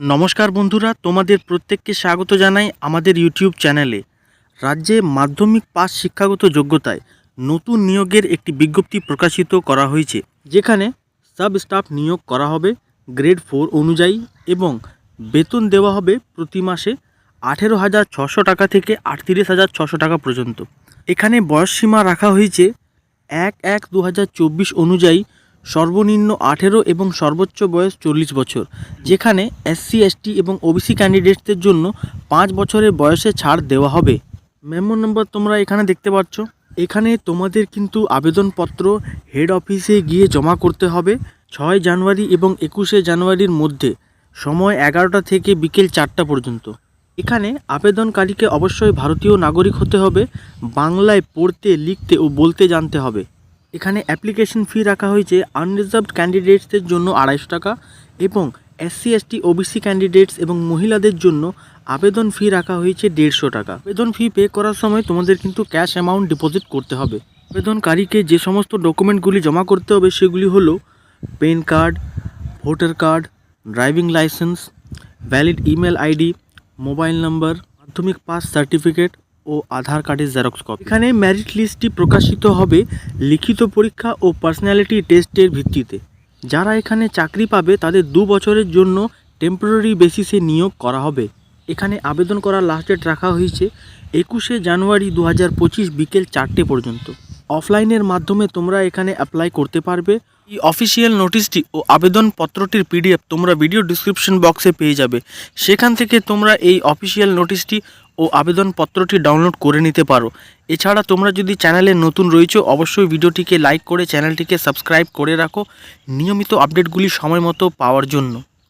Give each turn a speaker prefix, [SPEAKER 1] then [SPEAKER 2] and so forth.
[SPEAKER 1] নমস্কার বন্ধুরা, তোমাদের প্রত্যেককে স্বাগত জানাই আমাদের ইউটিউব চ্যানেলে। রাজ্যে মাধ্যমিক পাস শিক্ষাগত যোগ্যতায় নতুন নিয়োগের একটি বিজ্ঞপ্তি প্রকাশিত করা হয়েছে, যেখানে সাব স্টাফ নিয়োগ করা হবে গ্রেড ফোর অনুযায়ী এবং বেতন দেওয়া হবে প্রতি মাসে আঠেরো হাজার ছশো টাকা থেকে আটত্রিশ হাজার ছশো টাকা পর্যন্ত। এখানে বয়সসীমা রাখা হয়েছে এক এক দু অনুযায়ী সর্বনিম্ন আঠেরো এবং সর্বোচ্চ বয়স চল্লিশ বছর, যেখানে এসসি এসটি এবং ওবিসি ক্যান্ডিডেটসদের জন্য পাঁচ বছরের বয়সে ছাড় দেওয়া হবে। মেমো নম্বর তোমরা এখানে দেখতে পাচ্ছ। এখানে তোমাদের কিন্তু আবেদনপত্র হেড অফিসে গিয়ে জমা করতে হবে ছয় জানুয়ারি এবং একুশে জানুয়ারির মধ্যে, সময় এগারোটা থেকে বিকেল চারটা পর্যন্ত। এখানে আবেদনকারীকে অবশ্যই ভারতীয় নাগরিক হতে হবে, বাংলায় পড়তে, লিখতে ও বলতে জানতে হবে। এখানে অ্যাপ্লিকেশন ফি রাখা হয়েছে আনরিজার্ভড ক্যান্ডিডেটসদের জন্য আড়াইশো টাকা এবং এসসি এসটি ওবিসি ক্যান্ডিডেটস এবং মহিলাদের জন্য আবেদন ফি রাখা হয়েছে দেড়শো টাকা। আবেদন ফি পে করার সময় তোমাদের কিন্তু ক্যাশ অ্যামাউন্ট ডিপোজিট করতে হবে। আবেদনকারীকে যে সমস্ত ডকুমেন্টগুলি জমা করতে হবে সেগুলি হলো PAN card voter card driving licence valid email ID mobile number মাধ্যমিক পাস সার্টিফিকেট ও আধার কার্ডের জেরক্স কপি এখানে মেরিট লিস্টটি প্রকাশিত হবে লিখিত পরীক্ষা ও পার্সোনালিটি টেস্টের ভিত্তিতে। যারা এখানে চাকরি পাবে, তাদের দু বছরের জন্য টেম্পোরারি বেসিসে নিয়োগ করা হবে। এখানে আবেদন করার লাস্ট ডেট রাখা হয়েছে, একুশে জানুয়ারি দু হাজার পঁচিশ বিকেল চারটে পর্যন্ত। অফলাইনের মাধ্যমে তোমরা এখানে অ্যাপ্লাই করতে পারবে। এই অফিসিয়াল নোটিশটি ও আবেদনপত্রটির পিডিএফ তোমরা ভিডিও ডিসক্রিপশন বক্সে পেয়ে যাবে। সেখান থেকে তোমরা এই অফিসিয়াল নোটিশটি ও আবেদনপত্রটি ডাউনলোড করে নিতে পারো। এছাড়া তোমরা যদি চ্যানেলে নতুন রয়েছো, অবশ্যই ভিডিওটিকে লাইক করে চ্যানেলটিকে সাবস্ক্রাইব করে রাখো নিয়মিত আপডেটগুলি সময় মতো পাওয়ার জন্য।